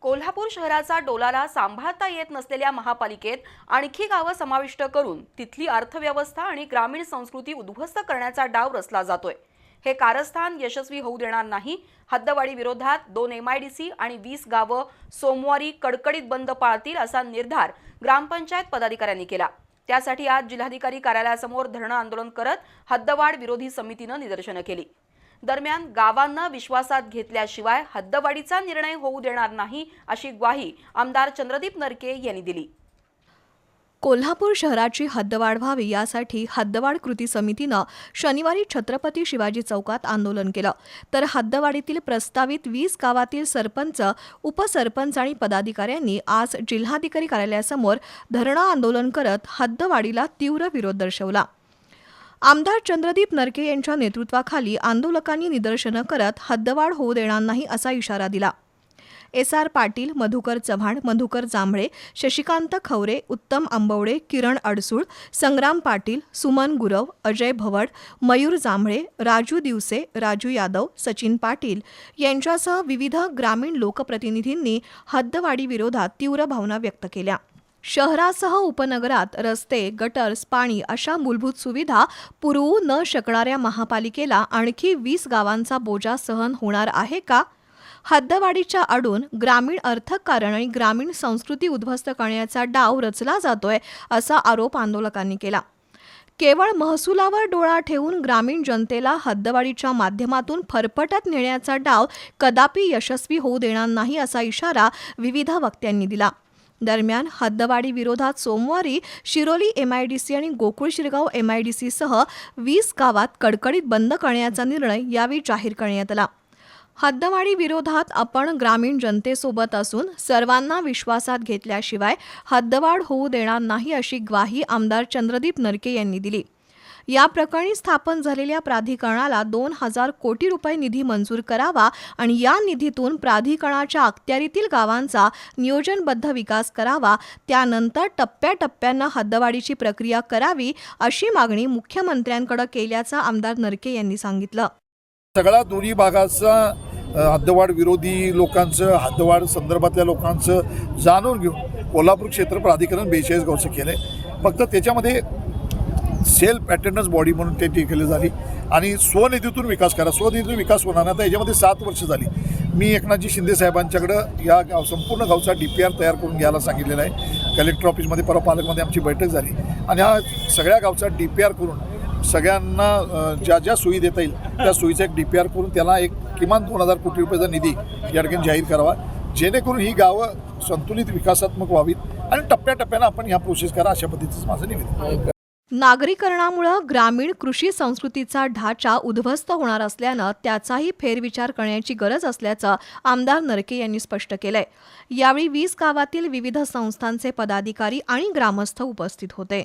कोल्हापूर शहराचा डोलारा सांभाळता येत नसलेल्या महापालिकेत आणखी गावं समाविष्ट करून तिथली अर्थव्यवस्था आणि ग्रामीण संस्कृती उद्ध्वस्त करण्याचा डाव रचला जातोय. हे कारस्थान यशस्वी होऊ देणार नाही. हद्दवाडी विरोधात दोन सी आणि वीस गावं सोमवारी कडकडीत बंद पाळतील असा निर्धार ग्रामपंचायत पदाधिकाऱ्यांनी केला. त्यासाठी आज जिल्हाधिकारी कार्यालयासमोर धरणं आंदोलन करत हद्दवाढ विरोधी समितीनं निदर्शनं केली. दरम्यान गावांना विश्वासात घेतल्याशिवाय हद्दवाढीचा निर्णय होऊ देणार नाही अशी ग्वाही आमदार चंद्रदीप नरके यांनी दिली. कोल्हापूर शहराची हद्दवाढ व्हावी यासाठी हद्दवाढ कृती समितीनं शनिवारी छत्रपती शिवाजी चौकात आंदोलन केलं. तर हद्दवाढीतील प्रस्तावित वीस गावातील सरपंच उपसरपंच आणि पदाधिकाऱ्यांनी आज जिल्हाधिकारी कार्यालयासमोर धरणं आंदोलन करत हद्दवाढीला तीव्र विरोध दर्शवला. आमदार चंद्रदीप नरके यांच्या नेतृत्वाखाली आंदोलकांनी निदर्शनं करत हद्दवाढ होऊ देणार नाही असा इशारा दिला. एस आर पाटील मधुकर चव्हाण मधुकर जांभळे शशिकांत खवरे उत्तम आंबवडे किरण अडसूळ संग्राम पाटील सुमन गुरव अजय भवड मयूर जांभळे राजू दिवसे राजू यादव सचिन पाटील यांच्यासह विविध ग्रामीण लोकप्रतिनिधींनी हद्दवाढीविरोधात तीव्र भावना व्यक्त केल्या. शहरासह उपनगरात रस्ते गटर्स पाणी अशा मूलभूत सुविधा पुरवू न शकणाऱ्या महापालिकेला आणखी वीस गावांचा बोजा सहन होणार आहे का? हद्दवाढीच्या आडून ग्रामीण अर्थकारण आणि ग्रामीण संस्कृती उद्ध्वस्त करण्याचा डाव रचला जातोय असा आरोप आंदोलकांनी केला. केवळ महसुलावर डोळा ठेवून ग्रामीण जनतेला हद्दवाढीच्या माध्यमातून फरफटत नेण्याचा डाव कदापि यशस्वी होऊ देणार नाही असा इशारा विविध वक्त्यांनी दिला. दरम्यान हद्दवाढी विरोधात सोमवारी शिरोली एमआयडीसी आणि गोकुळ शिरगाव एमआयडीसीसह वीस गावात कडकडीत बंद करण्याचा निर्णय यावेळी जाहीर करण्यात आला. हद्दवाढी विरोधात आपण ग्रामीण जनतेसोबत असून सर्वांना विश्वासात घेतल्याशिवाय हद्दवाढ होऊ देणार नाही अशी ग्वाही आमदार चंद्रदीप नरके यांनी दिली. या प्रकरणी स्थापन झालेल्या प्राधिकरणाला दोन हजार कोटी रुपये निधी मंजूर करावा आणि या निधीतून प्राधिकरणाच्या अखत्यारीतील गावांचा नियोजनबद्ध विकास करावा त्यानंतर टप्प्याटप्प्यानं हद्दवाढीची प्रक्रिया करावी अशी मागणी मुख्यमंत्र्यांकडे केल्याचं आमदार नरके यांनी सांगितलं. सगळ्या दोन्ही भागाचा हद्दवाढ विरोधी लोकांचं हद्दवाढ संदर्भातल्या लोकांचं जाणून घेऊन कोल्हापूर क्षेत्र प्राधिकरण बेचाळीस गावचं केलं. आहे फक्त त्याच्यामध्ये सेल्फ अटेंडन्स बॉडी म्हणून ते ते केली झाली. आणि स्वनिधीतून विकास करा. स्वनिधीतून विकास होणार नाही. आता याच्यामध्ये सात वर्ष झाली. मी एकनाथजी शिंदे साहेबांच्याकडं या गाव संपूर्ण गावचा डी पी आर तयार करून घ्यायला सांगितलेला आहे. कलेक्टर ऑफिसमध्ये परवा पालकमध्ये आमची बैठक झाली. आणि हा सगळ्या गावचा डी पी आर करून सगळ्यांना ज्या ज्या सोयी देता येईल त्या सोयीचा एक डी पी आर करून त्याला एक किमान दोन हजार कोटी रुपयाचा निधी या ठिकाणी जाहीर करावा. जेणेकरून ही गावं संतुलित विकासात्मक व्हावीत आणि टप्प्याटप्प्यानं आपण ह्या प्रोसेस करा अशा पद्धतीचं माझं निवेदन नागरीकरणामुळं ग्रामीण कृषी संस्कृतीचा ढाचा उद्ध्वस्त होणार असल्यानं त्याचाही फेरविचार करण्याची गरज असल्याचं आमदार नरके यांनी स्पष्ट केलंय. यावेळी वीस गावातील विविध संस्थांचे पदाधिकारी आणि ग्रामस्थ उपस्थित होते.